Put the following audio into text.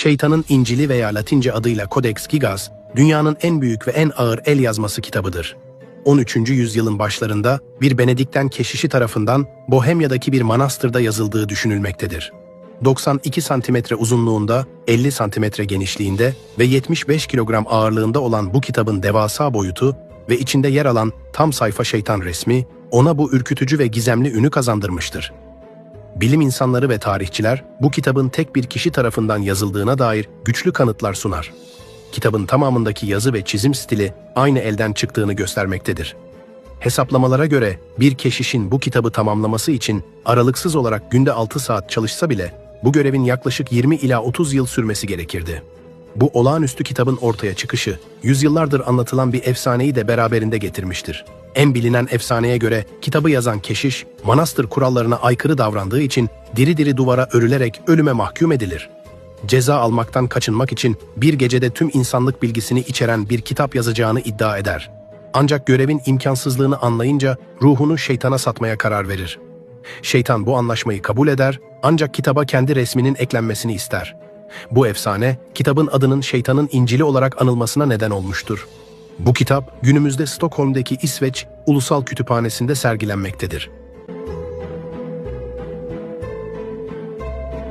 Şeytanın İncil'i veya Latince adıyla Codex Gigas, dünyanın en büyük ve en ağır el yazması kitabıdır. 13. yüzyılın başlarında bir Benedikten keşişi tarafından Bohemya'daki bir manastırda yazıldığı düşünülmektedir. 92 santimetre uzunluğunda, 50 santimetre genişliğinde ve 75 kilogram ağırlığında olan bu kitabın devasa boyutu ve içinde yer alan tam sayfa şeytan resmi ona bu ürkütücü ve gizemli ünü kazandırmıştır. Bilim insanları ve tarihçiler bu kitabın tek bir kişi tarafından yazıldığına dair güçlü kanıtlar sunar. Kitabın tamamındaki yazı ve çizim stili aynı elden çıktığını göstermektedir. Hesaplamalara göre bir keşişin bu kitabı tamamlaması için aralıksız olarak günde 6 saat çalışsa bile bu görevin yaklaşık 20 ila 30 yıl sürmesi gerekirdi. Bu olağanüstü kitabın ortaya çıkışı, yüzyıllardır anlatılan bir efsaneyi de beraberinde getirmiştir. En bilinen efsaneye göre kitabı yazan keşiş, manastır kurallarına aykırı davrandığı için diri diri duvara örülerek ölüme mahkum edilir. Ceza almaktan kaçınmak için bir gecede tüm insanlık bilgisini içeren bir kitap yazacağını iddia eder. Ancak görevin imkansızlığını anlayınca ruhunu şeytana satmaya karar verir. Şeytan bu anlaşmayı kabul eder ancak kitaba kendi resminin eklenmesini ister. Bu efsane, kitabın adının şeytanın İncil'i olarak anılmasına neden olmuştur. Bu kitap, günümüzde Stockholm'deki İsveç Ulusal Kütüphanesi'nde sergilenmektedir.